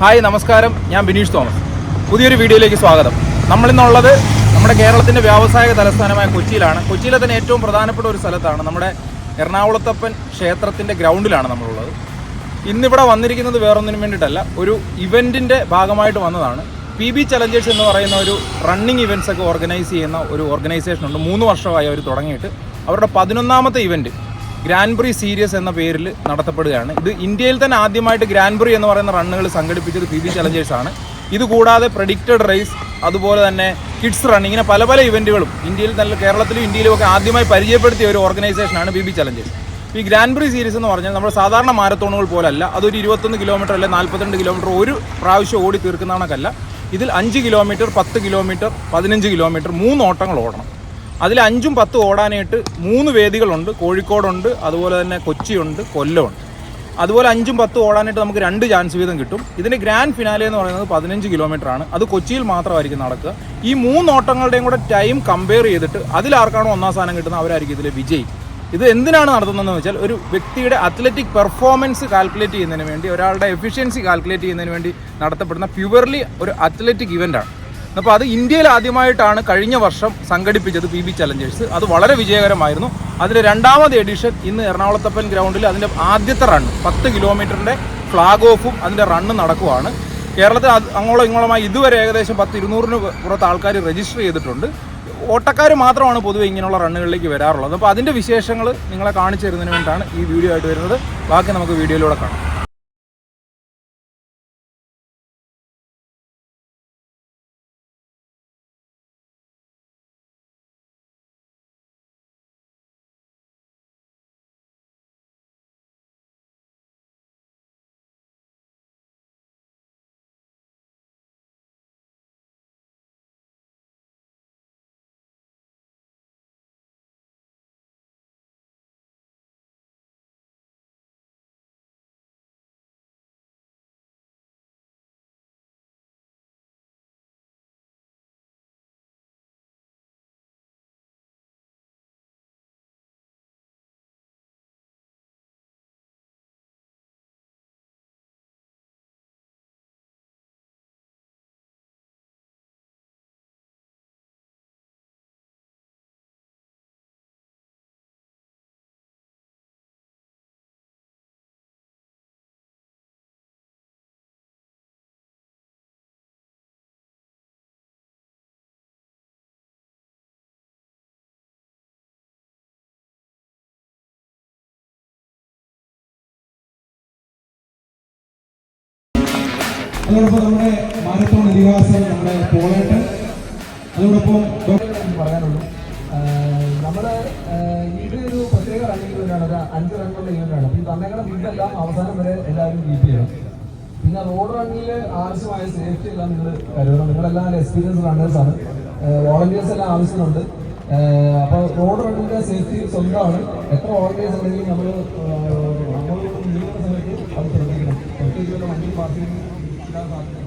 Hi നമസ്കാരം. ഞാൻ Bineesh Thomas. പുതിയൊരു വീഡിയോയിലേക്ക് സ്വാഗതം. നമ്മളിന്നുള്ളത് നമ്മുടെ കേരളത്തിന്റെ വ്യാവസായിക തലസ്ഥാനമായ കൊച്ചിയിലാണ്. കൊച്ചിയിലെ തന്നെ ഏറ്റവും പ്രധാനപ്പെട്ട ഒരു സ്ഥലത്താണ് നമ്മുടെ എറണാകുളത്തപ്പൻ ക്ഷേത്രത്തിന്റെ ഗ്രൗണ്ടിലാണ് നമ്മളുള്ളത്. ഇന്നിവിടെ വന്നിരിക്കുന്നത് വേറൊന്നിനും വേണ്ടിയിട്ടല്ല ഒരു ഇവന്റിന്റെ ഭാഗമായിട്ട് വന്നതാണ്. പി ബി ചലഞ്ചേഴ്സ് എന്ന് പറയുന്ന ഒരു റണ്ണിങ് ഇവന്റ്സ് ഒക്കെ ഓർഗനൈസ് ചെയ്യുന്ന ഒരു ഓർഗനൈസേഷൻ ഉണ്ട്. മൂന്ന് വർഷമായി അവർ തുടങ്ങിയിട്ട്. അവരുടെ പതിനൊന്നാമത്തെ ഇവന്റ് ഗ്രാൻഡ് പ്രി സീരീസ് എന്ന പേരിൽ നടത്തപ്പെടുകയാണ്. ഇത് ഇന്ത്യയിൽ തന്നെ ആദ്യമായിട്ട് ഗ്രാൻഡ് പ്രി എന്ന് പറയുന്ന റണ്ണുകൾ സംഘടിപ്പിച്ചത് പി ബി ചലഞ്ചേഴ്സ് ആണ്. ഇത് കൂടാതെ പ്രഡിക്റ്റഡ് റേസ് അതുപോലെ തന്നെ കിഡ്സ് റൺ ഇങ്ങനെ പല പല ഇവന്റുകളും ഇന്ത്യയിൽ തന്നെ കേരളത്തിലും ഇന്ത്യയിലും ഒക്കെ ആദ്യമായി പരിചയപ്പെടുത്തിയ ഒരു ഓർഗനൈസേഷനാണ് പി ബി ചലഞ്ചേഴ്സ് ഈ ഗ്രാൻഡ് പ്രി സീരീസ് എന്ന് പറഞ്ഞാൽ നമ്മൾ സാധാരണ മാരത്തോണുകൾ പോലല്ല. അതൊരു ഇരുപത്തൊന്ന് കിലോമീറ്റർ അല്ലെ നാൽപ്പത്തിരണ്ട് കിലോമീറ്റർ ഒരു പ്രാവശ്യം ഓടി തീർക്കുന്ന കണക്കല്ല. ഇതിൽ അഞ്ച് കിലോമീറ്റർ പത്ത് കിലോമീറ്റർ പതിനഞ്ച് കിലോമീറ്റർ മൂന്ന് ഓട്ടങ്ങൾ ഓടണം. അതിൽ അഞ്ചും പത്തും ഓടാനായിട്ട് മൂന്ന് വേദികളുണ്ട്. കോഴിക്കോടുണ്ട് അതുപോലെ തന്നെ കൊച്ചിയുണ്ട് കൊല്ലമുണ്ട്. അതുപോലെ അഞ്ചും പത്തും ഓടാനായിട്ട് നമുക്ക് രണ്ട് ചാൻസ് വീതം കിട്ടും. ഇതിന്റെ ഗ്രാൻഡ് ഫിനാലെ എന്ന് പറയുന്നത് പതിനഞ്ച് കിലോമീറ്റർ ആണ്. അത് കൊച്ചിയിൽ മാത്രമായിരിക്കും നടക്കുക. ഈ മൂന്ന് ഓട്ടങ്ങളുടെയും കൂടെ ടൈം കമ്പയർ ചെയ്തിട്ട് അതിലാർക്കാണോ ഒന്നാം സ്ഥാനം കിട്ടുന്നത് അവരായിരിക്കും ഇതിലെ വിജയി. ഇത് എന്തിനാണ് നടത്തുന്നതെന്ന് വെച്ചാൽ ഒരു വ്യക്തിയുടെ അത്ലറ്റിക് പെർഫോമൻസ് കാൽക്കുലേറ്റ് ചെയ്യുന്നതിന് വേണ്ടി ഒരാളുടെ എഫിഷ്യൻസി കാൽക്കുലേറ്റ് ചെയ്യുന്നതിന് വേണ്ടി നടത്തപ്പെടുന്ന പ്യുവർലി ഒരു അത്ലറ്റിക് ഇവന്റാണ് അപ്പോൾ അത് ഇന്ത്യയിൽ ആദ്യമായിട്ടാണ് കഴിഞ്ഞ വർഷം സംഘടിപ്പിച്ചത് പി ബി ചലഞ്ചേഴ്സ്. അത് വളരെ വിജയകരമായിരുന്നു. അതിന്റെ രണ്ടാമത് എഡിഷൻ ഇന്ന് എറണാകുളത്തപ്പൻ ഗ്രൗണ്ടിൽ അതിന്റെ ആദ്യത്തെ റൺ പത്ത് കിലോമീറ്ററിന്റെ ഫ്ലാഗ് ഓഫും അതിന്റെ റണ്ണ് നടക്കുവാണ്. കേരളത്തിൽ അങ്ങോളം ഇങ്ങോളമായി ഇതുവരെ ഏകദേശം പത്ത് ഇരുന്നൂറിന് പുറത്ത് ആൾക്കാർ രജിസ്റ്റർ ചെയ്തിട്ടുണ്ട്. ഓട്ടക്കാർ മാത്രമാണ് പൊതുവെ ഇങ്ങനെയുള്ള റണ്ണുകളിലേക്ക് വരാറുള്ളത്. അപ്പോൾ അതിന്റെ വിശേഷങ്ങൾ നിങ്ങളെ കാണിച്ചു തരുന്നതിന് വേണ്ടിയിട്ടാണ് ഈ വീഡിയോ ആയിട്ട് വരുന്നത്. ബാക്കി നമുക്ക് വീഡിയോയിലൂടെ കാണാം. അതോടൊപ്പം നമ്മുടെ മാരത്തോൺ ഇതിഹാസം നമ്മുടെ പോളേട്ടൻ. അതോടൊപ്പം പറയാനുള്ളൂ. പറയാനുള്ളൂ നമ്മൾ ഒരു പ്രത്യേക റണ്ണിംഗ് ഇവന്റാണ് അഞ്ച് റണ്ണുള്ള ഇവന്റാണ് അപ്പോൾ ഈ തന്നേക്കണ ഫീഡെല്ലാം അവസാനം വരെ എല്ലാവരും കീപ്പ് ചെയ്യണം. പിന്നെ റോഡ് റണ്ണിൽ ആവശ്യമായ സേഫ്റ്റി എല്ലാം നിങ്ങൾ കരുതണം. നിങ്ങളെല്ലാം എക്സ്പീരിയൻസ് റണ്ണേഴ്സ് ആണ്. വോളണ്ടിയേഴ്സ് എല്ലാം ആവശ്യമുണ്ട്. അപ്പോൾ റോഡ് റണ്ണിന്റെ സേഫ്റ്റി സ്വന്തമാണ്. എത്ര വോളണ്ടിയേഴ്സ് ഉണ്ടെങ്കിലും നമ്മൾ നമ്മൾ നീങ്ങുന്ന സമയത്ത് അത് ശ്രദ്ധിക്കണം പ്രത്യേകിച്ച് വണ്ടി പാർക്കിംഗ് Ja, Dank.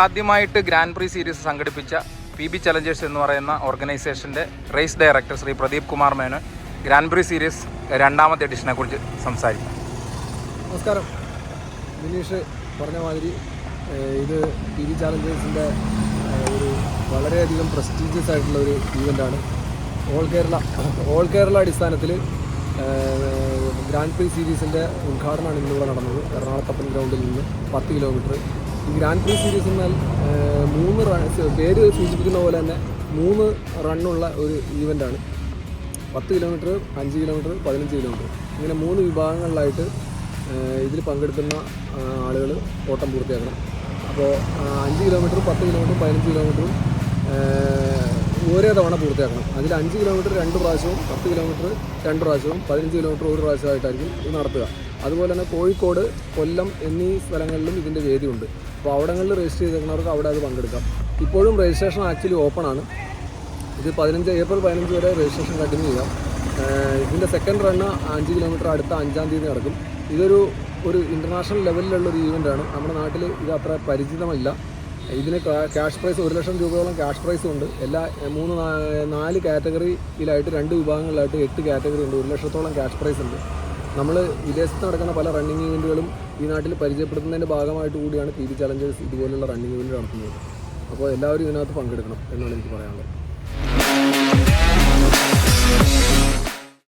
ആദ്യമായിട്ട് ഗ്രാൻഡ് പ്രീ സീരീസ് സംഘടിപ്പിച്ച പി ബി ചലഞ്ചേഴ്സ് എന്ന് പറയുന്ന ഓർഗനൈസേഷന്റെ race director Shri Pradeep Kumar Menon grand prix series രണ്ടാമത്തെ എഡിഷനെ കുറിച്ച് സംസാരിക്കാം. നമസ്കാരം. ബിനീഷ് പറഞ്ഞ മാതിരി ഇത് പി ബി ചാലഞ്ചേഴ്സിന്റെ ഒരു വളരെയധികം പ്രസ്റ്റീജിയസ് ആയിട്ടുള്ള ഒരു ഈവന്റാണ് ഓൾ കേരള ഓൾ കേരള അടിസ്ഥാനത്തിൽ ഗ്രാൻഡ് പ്രീ സീരീസിന്റെ ഉദ്ഘാടനമാണ് ഇന്നിവിടെ നടന്നത്. എറണാകുളത്തപ്പൻ ഗ്രൗണ്ടിൽ നിന്ന് പത്ത് കിലോമീറ്റർ ഗ്രാൻഡ് പ്രീ സീരീസ് എന്നാൽ മൂന്ന് റൺ പേര് സൂചിപ്പിക്കുന്ന പോലെ തന്നെ മൂന്ന് റണ്ണുള്ള ഒരു ഈവന്റാണ് പത്ത് കിലോമീറ്റർ അഞ്ച് കിലോമീറ്റർ പതിനഞ്ച് കിലോമീറ്റർ ഇങ്ങനെ മൂന്ന് വിഭാഗങ്ങളിലായിട്ട് ഇതിൽ പങ്കെടുക്കുന്ന ആളുകൾ ഓട്ടം പൂർത്തിയാക്കണം. അപ്പോൾ അഞ്ച് കിലോമീറ്റർ പത്ത് കിലോമീറ്ററും പതിനഞ്ച് കിലോമീറ്ററും ഓരോ തവണ പൂർത്തിയാക്കണം. അതിൽ അഞ്ച് കിലോമീറ്റർ രണ്ട് പ്രാവശ്യവും പത്ത് കിലോമീറ്റർ രണ്ട് പ്രാവശ്യവും പതിനഞ്ച് കിലോമീറ്റർ ഒരു പ്രാവശ്യമായിട്ടായിരിക്കും ഇത് നടത്തുക. അതുപോലെ തന്നെ കോഴിക്കോട് കൊല്ലം എന്നീ സ്ഥലങ്ങളിലും ഇതിന്റെ വേദിയുണ്ട്. അപ്പോൾ അവിടങ്ങളിൽ രജിസ്റ്റർ ചെയ്തേക്കുന്നവർക്ക് അവിടെ അത് പങ്കെടുക്കാം. ഇപ്പോഴും രജിസ്ട്രേഷൻ ആക്ച്വലി ഓപ്പൺ ആണ്. ഇത് പതിനഞ്ച് ഏപ്രിൽ പതിനഞ്ച് വരെ രജിസ്ട്രേഷൻ കണ്ടിന്യൂ ചെയ്യാം. ഇതിന്റെ സെക്കൻഡ് റണ്ണ് അഞ്ച് കിലോമീറ്റർ അടുത്ത അഞ്ചാം തീയതി നടക്കും. ഇതൊരു ഒരു ഇന്റർനാഷണൽ ലെവലിലുള്ള ഒരു ഈവന്റാണ് നമ്മുടെ നാട്ടിൽ ഇത് അത്ര പരിചിതമല്ല. ഇതിന് ക്യാഷ് പ്രൈസ് ഒരു ലക്ഷം രൂപയോളം ക്യാഷ് പ്രൈസും ഉണ്ട്. എല്ലാ മൂന്ന് നാല് കാറ്റഗറിയിലായിട്ട് രണ്ട് വിഭാഗങ്ങളിലായിട്ട് എട്ട് കാറ്റഗറി ഉണ്ട്. ഒരു ലക്ഷത്തോളം ക്യാഷ് പ്രൈസ് ഉണ്ട്. നമ്മൾ വിദേശത്ത് നടക്കുന്ന പല റണ്ണിങ് ഇവന്റുകളും ഈ നാട്ടിൽ പരിചയപ്പെടുത്തുന്നതിന്റെ ഭാഗമായിട്ട് കൂടിയാണ് പി വി ചലഞ്ചേഴ്സ് ഇതുപോലുള്ള റണ്ണിംഗ് ഇവന്റ് നടത്തുന്നത്. അപ്പോൾ എല്ലാവരും ഇതിനകത്ത് പങ്കെടുക്കണം എന്നാണ് എനിക്ക് പറയാനുള്ളത്.